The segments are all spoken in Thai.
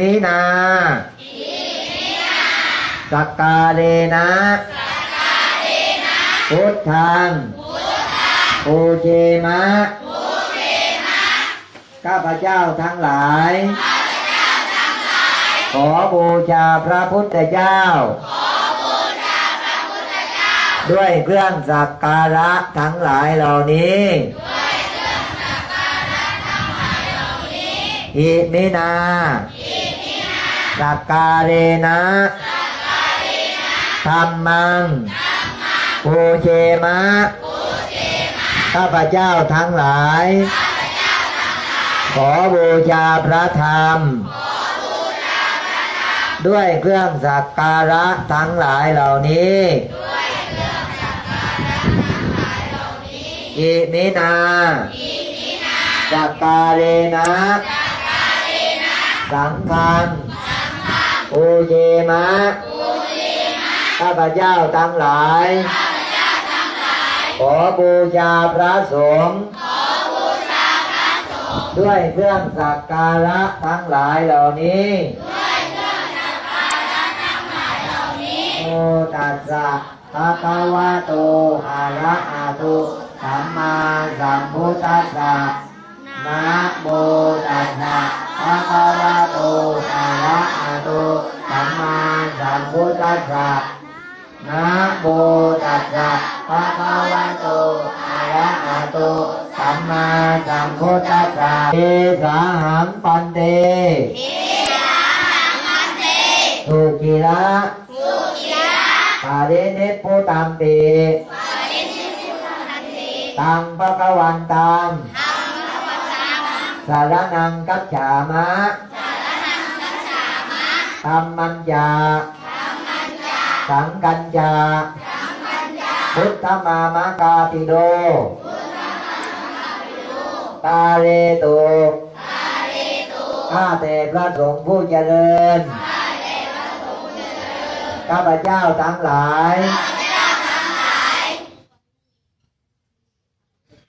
นินาสักกาเลนะพุทธังปูเจมะ ข้าพเจ้าทั้งหลาย ขอบูชาพระพุทธเจ้า ด้วยเครื่องสักการะทั้งหลายเหล่านี้อิมินา สักการเรนะธรรมังปูเชมะ ข้าพเจ้าทั้งหลาย ขอบูชาพระธรรม ด้วยเครื่องสักการะทั้งหลายเหล่านี้อิมินาสักการเรนะ สังฆัง ปูเยมะข้าพเจ้าทั้งหลาย ขอบูชาพระสงฆ์ด้วยเครื่องสักการะทั้งหลายเหล่านี้โมตัสสะภะคะวะโตอะระหะโตสัมมาสัมพุทธัสสะนะโมตัสสะ ภะคะวะโตอะระหะโตสัมมาสัมพุทธัสสะนะโมตัสสะภะคะวะโตอะระหะโตสัมมาสัมพุทธัสสะเอสาหังปันเตสุกิระปาเรเนปุตังเตตังภะคะวันตัง สารนังกัจฉามะธรรมัญญาสังกัญญาพุทธมามากาติโดตาเรตุข้าแต่พระสงฆ์ผู้เจริญข้าพเจ้าทั้งหลาย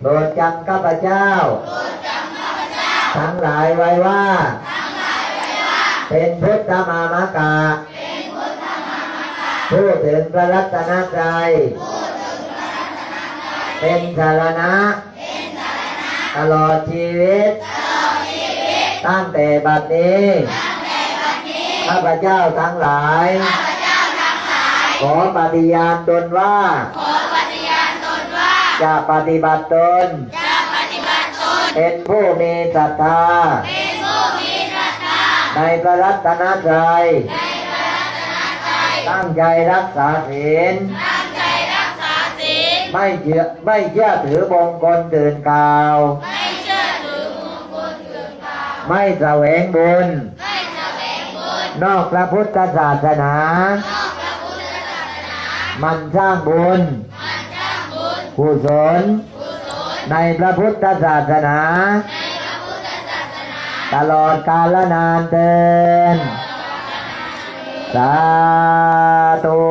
โปรดจำข้าพเจ้า ทั้งหลายไว้ว่า เป็นพุทธมามกาพูดถึงพระรัตนตรัยเป็นสารณะ ตลอดชีวิต ตั้งแต่บัดนี้ ข้าพเจ้าทั้งหลาย ขอปฏิญาณตนว่า จะปฏิบัติตนเป็นผู้มีศรัทธา ในพระรัตนตรัยตั้งใจรักษาศีล ไม่เชื่อไม่เชื่อถือบงคลตื่นกล่าว ไม่แสวงบุญนอกพระพุทธศาสนา มันสร้างบุญ กุศลในพระพุทธศาสนา ตลอดกาลนานเดินสาธุ